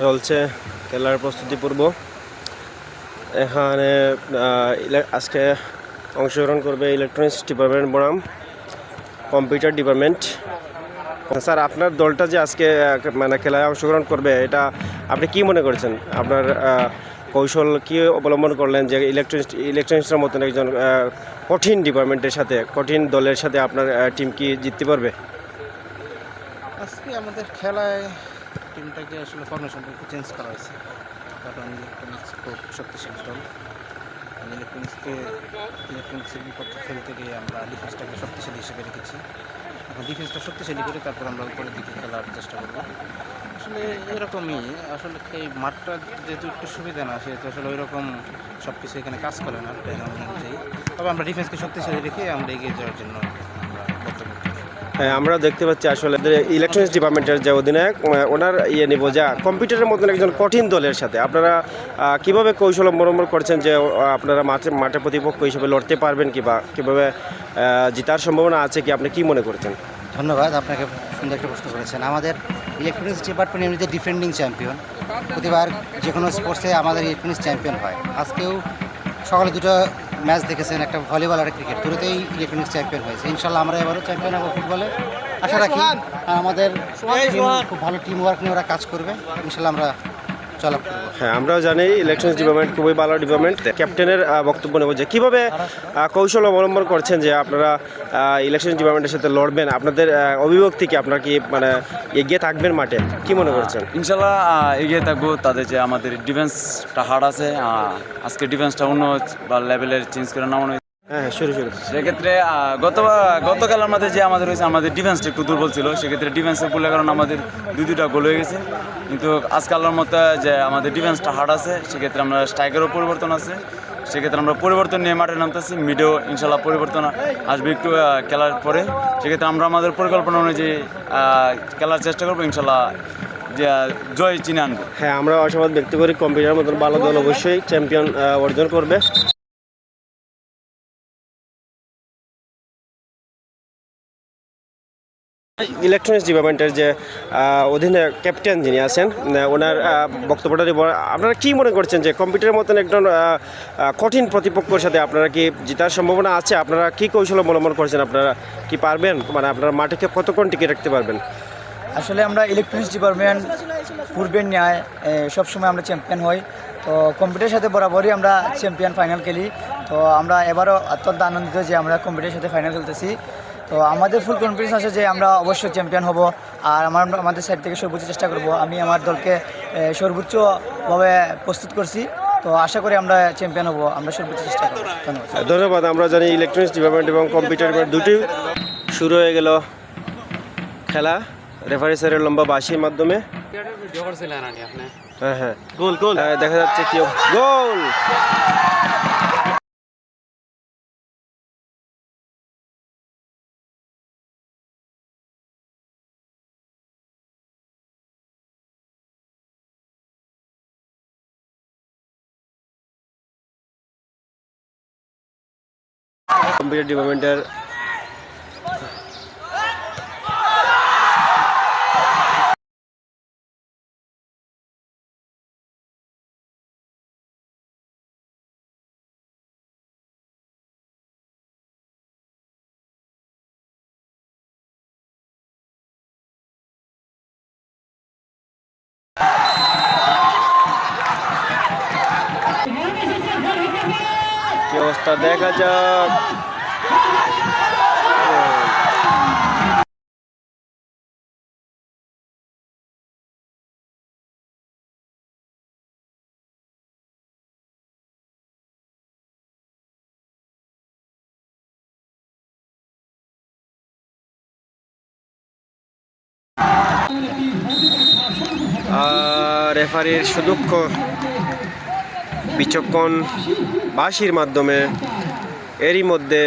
চলছে খেলার প্রস্তুতি পূর্ব। এখানে আজকে অংশগ্রহণ করবে ইলেকট্রনিক্স ডিপার্টমেন্ট বনাম, কম্পিউটার ডিপার্টমেন্ট। স্যার, আপনার দলটা যে আজকে মানে খেলায় অংশগ্রহণ করবে, এটা আপনি কি মনে করছেন? আপনার কৌশল কি অবলম্বন করলেন যে ইলেকট্রনিক্স, ইলেকট্রনিক্সের মতন একজন কঠিন ডিপার্টমেন্টের সাথে, কঠিন দলের সাথে আপনার টিম কি জিততে পারবে? আজকে আমাদের খেলায় টিমটাকে আসলে একটু চেঞ্জ করা হয়েছে। কারণ ইলেকট্রনিক্স খুব শক্তিশালী দল। ইলেকট্রনিক্সকে ইলেকট্রনিক্সের বিপক্ষে খেলতে গিয়ে আমরা ডিফেন্সটাকে শক্তিশালী হিসেবে রেখেছি। এখন ডিফেন্সটা শক্তিশালী করে তারপর আমরা উপরের দিকে খেলার চেষ্টা করব। আসলে এরকমই, আসলে এই মাঠটা যেহেতু একটু সুবিধা না, সেহেতু আসলে ওই রকম সব কিছু এখানে কাজ করে না অনুযায়ী তবে আমরা ডিফেন্সকে শক্তিশালী রেখে আমরা এগিয়ে যাওয়ার জন্য আমরা দেখতে পাচ্ছি আসলে ইলেকট্রনিক্স ডিপার্টমেন্টের যে অধিনায়ক ওনার ইয়ে নিব যা কম্পিউটারের মতন একজন কঠিন দলের সাথে। আপনারা কীভাবে কৌশল অবলম্বন করছেন যে আপনারা মাঠে মাঠে প্রতিপক্ষ হিসেবে লড়তে পারবেন কি বা কীভাবে জেতার সম্ভাবনা আছে কি? আপনি কি মনে করছেন? ধন্যবাদ, আপনাকে সুন্দর একটা প্রশ্ন করেছেন। আমাদের ইলেকট্রনিক্স ডিপার্টমেন্ট এমনিতে ডিফেন্ডিং চ্যাম্পিয়ন প্রতিবার যে কোনো স্পোর্টসে আমাদের ইলেকট্রনিক্স চ্যাম্পিয়ন হয়। আজকেও সকালে দুটো ম্যাচ দেখেছেন একটা ভলিবল আর ক্রিকেট দুটোতেই ইলেকট্রনিক্স চ্যাম্পিয়ন হয়েছে। ইনশাল্লাহ আমরা এবারও চ্যাম্পিয়ন হব ফুটবলে। আশা রাখি আর আমাদের খুব ভালো টিম ওয়ার্ক নিয়ে ওরা কাজ করবে। ইনশাল্লাহ আমরা চলা হ্যাঁ আমরাও জানি ইলেকট্রনিক্স ডিপার্টমেন্ট খুবই ভালো ডিপার্টমেন্ট ক্যাপ্টেনের বক্তব্য নেব যে কীভাবে কৌশল অবলম্বন করছেন যে আপনারা ইলেকশন ডিপার্টমেন্টের সাথে লড়বেন। আপনাদের আহ, অভিভাবক থেকে আপনারা কি মানে এগিয়ে থাকবেন মাঠে? কি মনে করছেন? ইনশাল্লাহ এগিয়ে থাকব। তাদের যে আমাদের ডিফেন্সটা হার্ড আছে আজকে ডিফেন্সটা অন্য বা লেভেলের চেঞ্জ করে নামানো। হ্যাঁ হ্যাঁ শুরু শুরু। সেক্ষেত্রে গত গতকাল আমাদের যে আমাদের হয়েছে আমাদের ডিফেন্সটা একটু দুর্বল ছিল। সেক্ষেত্রে ডিফেন্সের বলে কারণে আমাদের দুই দুইটা গোল হয়ে গেছে। কিন্তু আজকালের মতো যে আমাদের ডিফেন্সটা হার্ড আছে সেক্ষেত্রে আমরা স্ট্রাইকেরও পরিবর্তন আছে। সেক্ষেত্রে আমরা পরিবর্তন নিয়ে মাঠে নামতেছি মিডেও ইনশাল্লাহ পরিবর্তন আসবে একটু খেলার পরে। সেক্ষেত্রে আমরা আমাদের পরিকল্পনা অনুযায়ী খেলার চেষ্টা করব ইনশাল্লাহ যে জয় চিনে আনব। হ্যাঁ আমরা আশাবাদ ব্যক্ত করি কম্পিউটার মতন ভালো দল অবশ্যই চ্যাম্পিয়ন অর্জন করবে। ইলেকট্রনিক্স ডিপার্টমেন্টের যে অধীনে ক্যাপ্টেন যিনি আছেন ওনার বক্তব্যটা আপনারা কি মনে করছেন যে কম্পিউটারের মতন একজন কঠিন প্রতিপক্ষের সাথে আপনারা কি জেতার সম্ভাবনা আছে? আপনারা কি কৌশল অবলম্বন করছেন? আপনারা কি পারবেন? মানে আপনারা মাঠে কতক্ষণ টিকে রাখতে পারবেন? আসলে আমরা ইলেকট্রনিক্স ডিপার্টমেন্ট পূর্বের ন্যায় সবসময় আমরা চ্যাম্পিয়ন হই। তো কম্পিউটারের সাথে বরাবরই আমরা চ্যাম্পিয়ন ফাইনাল খেলি। তো আমরা এবারও অত্যন্ত আনন্দিত যে আমরা কম্পিউটারের সাথে ফাইনাল খেলতেছি। তো আমাদের ফুল কনফিডেন্স আছে যে আমরা অবশ্যই চ্যাম্পিয়ন হব আর আমার আমাদের সাইড থেকে সর্বোচ্চ চেষ্টা করব। আমি আমার দলকে সর্বোচ্চভাবে প্রস্তুত করছি তো আশা করি আমরা চ্যাম্পিয়ন হব আমরা সর্বোচ্চ চেষ্টা করব। ধন্যবাদ। ধন্যবাদ আমরা জানি ইলেকট্রনিক্স ডিপার্টমেন্ট এবং কম্পিউটার ডিপার্টমেন্ট দুটি শুরু হয়ে গেল খেলা। রেফারি স্যারের লম্বা বাসির মাধ্যমে। হ্যাঁ হ্যাঁ। গোল গোল। দেখা যাচ্ছে কি গোল! কম্পিউটার ডিপার্টমেন্টের কি অবস্থা দেখা যাক আর রেফারির সুদক্ষ বিচক্ষণ বাঁশির মাধ্যমে এরই মধ্যে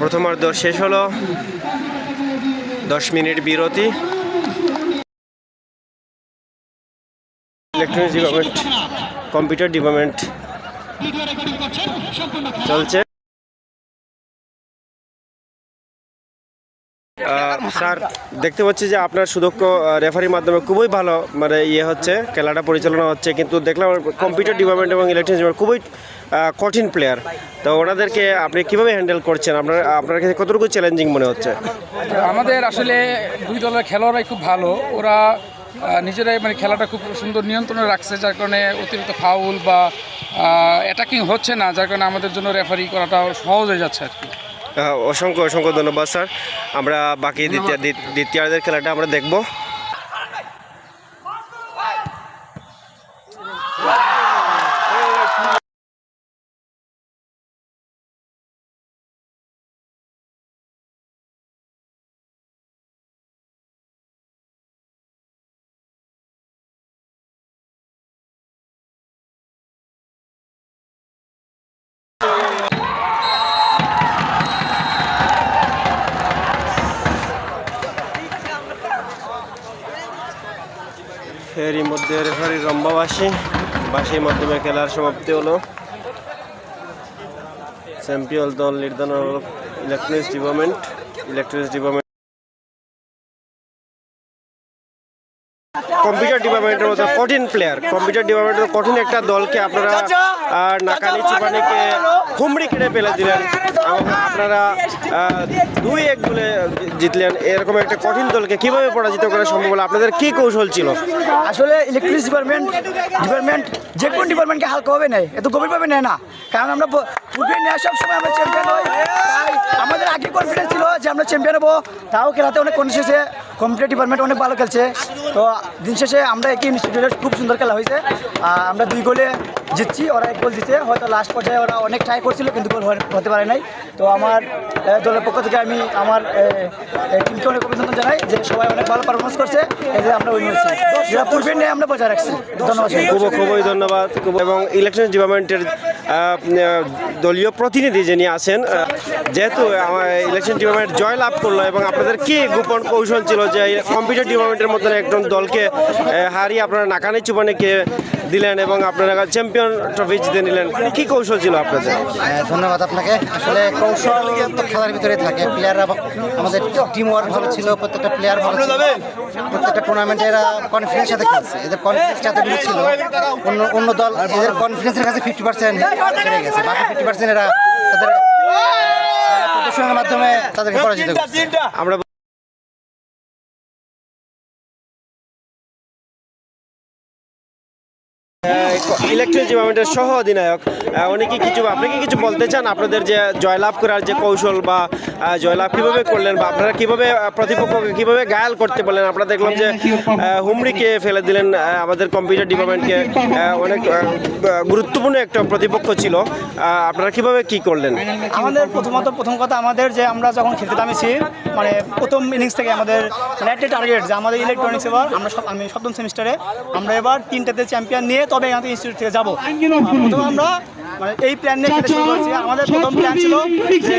প্রথমার্ধ শেষ হলো। দশ মিনিট বিরতি। ইলেকট্রনিক্স ডিপার্টমেন্ট কম্পিউটার ডিপার্টমেন্ট চলছে। স্যার, দেখতে পাচ্ছি যে আপনার সুদক্ষ রেফারির মাধ্যমে খুবই ভালো মানে ইয়ে হচ্ছে, খেলাটা পরিচালনা হচ্ছে, কিন্তু দেখলাম কম্পিউটার ডিপার্টমেন্ট এবং ইলেকট্রনিক্স ডিপার্টমেন্ট খুবই কঠিন প্লেয়ার তো ওনাদেরকে আপনি কীভাবে হ্যান্ডেল করছেন? আপনার আপনার কাছে কতটুকু চ্যালেঞ্জিং মনে হচ্ছে? আমাদের আসলে দুই দলের খেলোয়াড়াই খুব ভালো। ওরা নিজেরাই মানে খেলাটা খুব সুন্দর নিয়ন্ত্রণে রাখছে যার কারণে অতিরিক্ত ফাউল বা অ্যাটাকিং হচ্ছে না যার কারণে আমাদের জন্য রেফারি করাটা সহজ হয়ে যাচ্ছে আর কি অসংখ্য অসংখ্য ধন্যবাদ স্যার। আমরা বাকি দ্বিতীয় দ্বিতীয়ার্ধের খেলাটা আমরা দেখব। এরই মধ্যে রেফারি রম্বাবাসী বাসির মাধ্যমে খেলার সমাপ্তি হলো। চ্যাম্পিয়ন দল নির্ধারণ electronics department electronics department computer ডিপার্টমেন্টের মতো কঠিন প্লেয়ার কম্পিউটার ডিপার্টমেন্টের কঠিন একটা দলকে আপনারা আহ, নাকানি চিপানিকে হুমড়ি কেটে ফেলে দিলেন এবং আপনারা দুই এক গোলে জিতলেন। এরকম একটা কঠিন দলকে কীভাবে পরাজিত করা সম্ভব হলো? আপনাদের কি কৌশল ছিল? আসলে ইলেকট্রিক ডিপার্টমেন্ট ডিপার্টমেন্ট যে কোনো ডিপার্টমেন্টকে হালকাভাবে নেয় এত গভীরভাবে নেয় না। কারণ আমরা পূর্বে নেওয়া সব সময় আমরা চ্যাম্পিয়ন হই। তাই আমাদের আগে কনফিডেন্স ছিল যে আমরা চ্যাম্পিয়ন হব। তাও খেলাতে অনেক কনফিডেন্স হয়েছে কম্পিউটার ডিপার্টমেন্ট অনেক ভালো খেলছে। তো দিন শেষে আমরা একই ইনস্টিটিউটে খুব সুন্দর খেলা হয়েছে। আমরা দুই গোলে জিতছি ওরা এক গোল দিচ্ছে হয়তো লাস্ট পর্যায়ে ওরা অনেক ট্রাই করছিল, কিন্তু গোল হতে পারে নাই। তো আমার দলের পক্ষ থেকে আমি আমার টিমকে অনেক অভিনন্দন জানাই যে সবাই অনেক ভালো পারফরমেন্স করছে। এই যে আমরা উইন হয়েছি যেটা পূর্বে নিয়ে আমরা বজায় রাখছি। ধন্যবাদ খুব খুবই ধন্যবাদ। এবং ইলেকশন ডিপার্টমেন্টের দলীয় প্রতিনিধি যিনি আছেন যেহেতু আমার ইলেকশন ডিপার্টমেন্ট জয় লাভ করল এবং আপনাদের কি গোপন কৌশল ছিল যে কম্পিউটার ডিপার্টমেন্টের মধ্যে একজন দলকে হারিয়ে আপনারা নাকানি চুপানিকে দিলেন এবং আপনারা চ্যাম্পিয়ন ট্রফি জিতে নিলেন। কি কৌশল ছিল আপনাদের? হ্যাঁ, ধন্যবাদ আপনাকে। আসলে কৌশল তো খেলার ভিতরে থাকে। প্লেয়াররা আমাদের টিম ওয়ার্ক ভালো ছিল প্রত্যেকটা প্লেয়ার ভালো ছিল। প্রত্যেকটা টুর্নামেন্টে এরা কনফিডেন্স সাথে খেলছে। এদের কনফিডেন্স এত ছিল অন্য অন্য দল এদের কনফিডেন্সের কাছে ফিফটি পার্সেন্ট হেরে গেছে। বাকি ফিফটি পার্সেন্ট এরা তাদের প্রদর্শনের মাধ্যমে তাদেরকে পরাজিত আমরা ইলেকট্রিক ডিপার্টমেন্টের সহ অধিনায়ক উনি কি কিছু আপনি কি কিছু বলতে চান? আপনাদের যে জয়লাভ করার যে কৌশল বা জয়লাভ কীভাবে করলেন বা আপনারা কীভাবে প্রতিপক্ষকে কীভাবে গায়াল করতে পারলেন আপনারা দেখলাম যে হুমড়িকে ফেলে দিলেন আমাদের কম্পিউটার ডিপার্টমেন্টকে অনেক গুরুত্বপূর্ণ একটা প্রতিপক্ষ ছিল। আপনারা কীভাবে কি করলেন? আমাদের প্রথমত, প্রথম কথা আমাদের যে আমরা যখন খেলতে নামেছি মানে প্রথম ইনিংস থেকে আমাদের মানে একটা টার্গেট যে আমাদের ইলেকট্রনিক্স এবার আমরা আমি সপ্তম সেমিস্টারে আমরা এবার তিনটাতে চ্যাম্পিয়ন নিয়ে তবে আমাদের ইনস্টিটিউট থেকে যাব। প্রথমে আমরা মানে এই প্ল্যান নিয়ে খেলতে শুরু করছি। আমাদের প্রথম প্ল্যান ছিল যে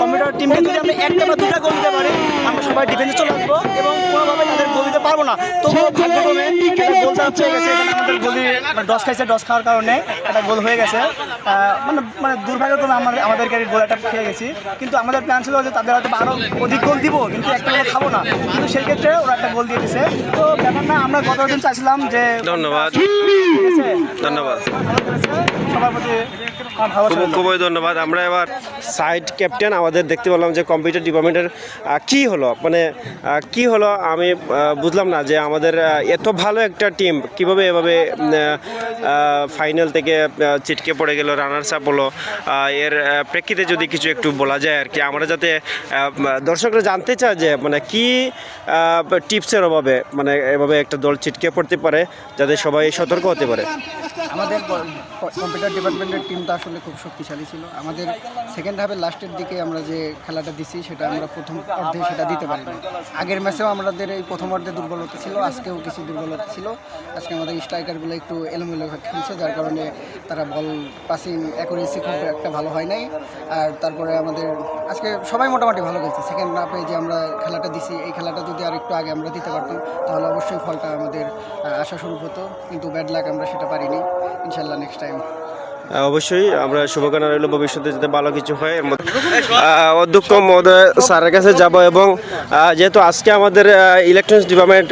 কম্পিউটার টিমকে যদি আমরা একটা বা দুটা গোল দিতে পারি আমরা সবাই ডিফেন্সে চলে আসব এবং কোনোভাবে তাদের গোল দিতে পারব না। তবুও ভাগ্যক্রমে চাপ হয়ে গেছে এখানে আমাদের গোলি মানে ডস খাইছে ডস খাওয়ার কারণে একটা গোল হয়ে গেছে। মানে মানে দুর্ভাগ্যক্রমে আমাদেরকে গোল একটা খেয়ে গেছি। কিন্তু আমাদের প্ল্যান ছিল যে তাদের হয়তো আরও অধিক গোল দিব কিন্তু একটা গোল খাব না। কিন্তু সেই ক্ষেত্রে ওরা একটা গোল দিয়ে দিছে। তো ব্যাপার না আমরা গতদিন চাইছিলাম যে ধন্যবাদ। ধন্যবাদ। আমাদের সবার প্রতি। খুবই ধন্যবাদ। আমরা এবার সাইড ক্যাপ্টেন আমাদের দেখতে পেলাম যে কম্পিউটার ডিপার্টমেন্টের কি হলো? মানে কি হলো? আমি বুঝলাম না যে আমাদের এত ভালো একটা টিম কীভাবে এভাবে ফাইনাল থেকে চিটকে ছিটকে পড়ে গেল রানার্স আপ হলো এর প্রেক্ষিতে যদি কিছু একটু বলা যায় আর কি, আমরা যাতে দর্শকরা জানতে চায় যে মানে কি টিপসের অভাবে মানে এভাবে একটা দল ছিটকে পড়তে পারে, যাতে সবাই সতর্ক হতে পারে। আমাদের কম্পিউটার ডিপার্টমেন্টের টিমটা আসলে খুব শক্তিশালী ছিল। আমাদের সেকেন্ড হাফের লাস্টের দিকে আমরা যে খেলাটা দিছি, সেটা আমরা প্রথম অর্ধে সেটা দিতে পারিনি। আগের ম্যাচেও আমাদের এই প্রথম অর্ধে দুর্বলতা ছিল, আজকেও কিছু দুর্বলতা ছিল। আজকে আমাদের স্ট্রাইকারগুলো একটু এলোমেলো খেলছে, যার কারণে তারা বল পাসিং অ্যাকুরেসি খুব একটা ভালো হয় নাই। আর তারপরে আমাদের আজকে সবাই মোটামুটি ভালো খেলছে। সেকেন্ড হাফে যে আমরা খেলাটা দিছি, এই খেলাটা যদি আর একটু আগে আমরা দিতে পারতাম, তাহলে অবশ্যই ফলটা আমাদের আশা শুরু হতো। কিন্তু ব্যাড লাক আমরা সেটা পারিনি। ইনশাল্লাহ নেক্সট টাইম অবশ্যই আমরা শুভকামনা রইল, ভবিষ্যতে যাতে ভালো কিছু হয়। এর মধ্যে অধ্যক্ষ মহোদয় স্যারের কাছে যাব এবং যেহেতু আজকে আমাদের ইলেকট্রনিক্স ডিপার্টমেন্ট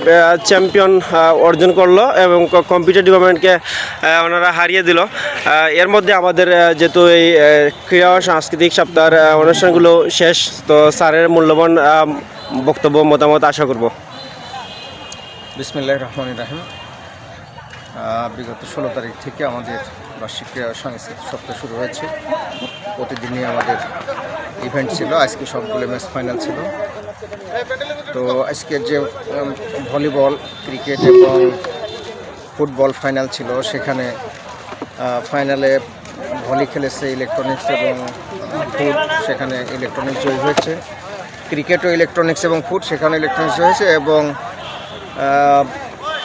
চ্যাম্পিয়ন অর্জন করল এবং কম্পিউটার ডিপার্টমেন্টকে ওনারা হারিয়ে দিল। এর মধ্যে আমাদের যেহেতু এই ক্রীড়া সাংস্কৃতিক সপ্তাহের অনুষ্ঠানগুলো শেষ, তো স্যারের মূল্যবান বক্তব্য, মতামত আশা করব। বিসমিল্লাহ রহমান রাহিম। বিগত ষোলো তারিখ থেকে আমাদের বার্ষিক ক্রীড়া সাংস্কৃতিক সপ্তাহ শুরু হয়েছে। প্রতিদিনই আমাদের ইভেন্ট ছিল, আজকে সবগুলো ম্যাচ ফাইনাল ছিল। তো আজকে যে ভলিবল ক্রিকেট এবং ফুটবল ফাইনাল ছিল, সেখানে ফাইনালে ভলি খেলেছে ইলেকট্রনিক্স এবং ফুড সেখানে ইলেকট্রনিক্স জয়ী হয়েছে। ক্রিকেটও ইলেকট্রনিক্স এবং ফুড সেখানে ইলেকট্রনিক্স হয়েছে এবং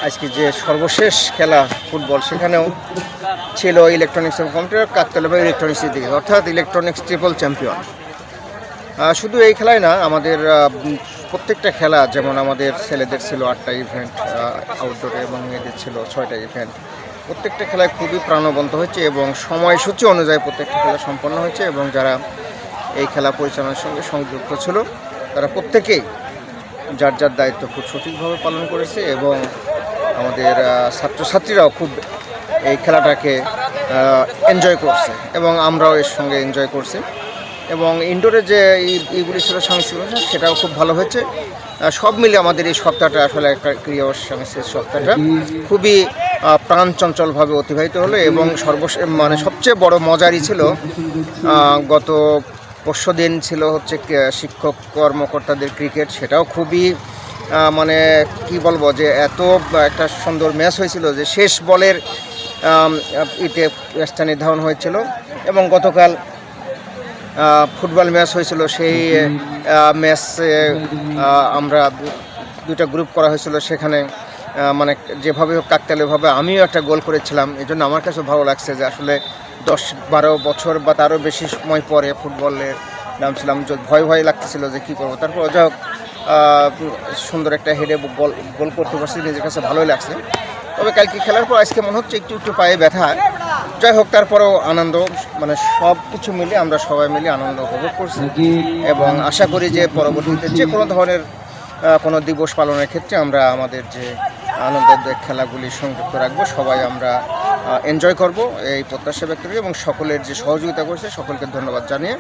আজকে যে সর্বশেষ খেলা ফুটবল, সেখানেও ছিল ইলেকট্রনিক্স এবং কম্পিউটার কাকতলা এবং ইলেকট্রনিক্সের দিকে, অর্থাৎ ইলেকট্রনিক্স ট্রিপল চ্যাম্পিয়ন শুধু এই খেলায় না, আমাদের প্রত্যেকটা খেলা, যেমন আমাদের ছেলেদের ছিল আটটা ইভেন্ট আউটডোরে এবং মেয়েদের ছিল ছয়টা ইভেন্ট প্রত্যেকটা খেলায় খুবই প্রাণবন্ত হয়েছে এবং সময়সূচি অনুযায়ী প্রত্যেকটা খেলা সম্পন্ন হয়েছে এবং যারা এই খেলা পরিচালনার সঙ্গে সংযুক্ত ছিল, তারা প্রত্যেকেই যার যার দায়িত্ব খুব সঠিকভাবে পালন করেছে এবং আমাদের ছাত্রছাত্রীরাও খুব এই খেলাটাকে এনজয় করছে এবং আমরাও এর সঙ্গে এনজয় করছি। এবং ইনডোরে যে ই- ইগুলি ছিল সাংস্কৃতিক সেটাও খুব ভালো হয়েছে। সব মিলে আমাদের এই সপ্তাহটা আসলে একটা ক্রিয়া ও সাংস্কৃতিক সপ্তাহটা খুবই প্রাণচঞ্চলভাবে অতিবাহিত হলো এবং সর্বশেষ মানে সবচেয়ে বড় মজারই ছিল গত পরশু দিন ছিল হচ্ছে শিক্ষক কর্মকর্তাদের ক্রিকেট, সেটাও খুবই মানে কি বলব যে এত একটা সুন্দর ম্যাচ হয়েছিল যে শেষ বলের ইতে ম্যাচটা নির্ধারণ হয়েছিল এবং গতকাল ফুটবল ম্যাচ হয়েছিল সেই ম্যাচে আমরা দুটা গ্রুপ করা হয়েছিল সেখানে মানে যেভাবে হোক কাকতালীয়ভাবে আমিও একটা গোল করেছিলাম। এই জন্য আমার কাছে ভালো লাগছে যে আসলে দশ বারো বছর বা তারও বেশি সময় পরে ফুটবলের নামছিলাম ভয় ভয় লাগতেছিল যে কী করব। তারপর যা হোক সুন্দর একটা হেডে গোল গোল করতে পারছি, নিজের কাছে ভালোই লাগছে। তবে কালকে খেলার পর আজকে মনে হচ্ছে একটু একটু পায়ে ব্যথা। যাই হোক, তারপরেও আনন্দ মানে সব কিছু মিলে আমরা সবাই মিলে আনন্দ উপভোগ করছি। এবং আশা করি যে পরবর্তীতে যে কোনো ধরনের কোনো দিবস পালনের ক্ষেত্রে আমরা আমাদের যে আনন্দের খেলাগুলি সংযুক্ত রাখব, সবাই আমরা এনজয় করব। এই প্রত্যাশা ব্যক্ত করি এবং সকলের যে সহযোগিতা করছে, সকলকে ধন্যবাদ জানিয়ে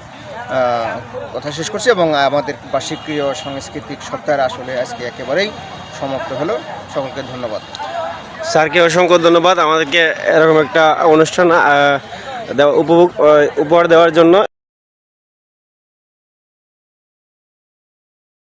কথা শেষ করছি এবং আমাদের বার্ষিক প্রিয় সাংস্কৃতিক সপ্তাহের আসলে আজকে একেবারেই সমাপ্ত হলো। সকলকে ধন্যবাদ। স্যারকে অসংখ্য ধন্যবাদ। আমাদেরকে এরকম একটা অনুষ্ঠান উপভোগ উপহার দেওয়ার জন্য।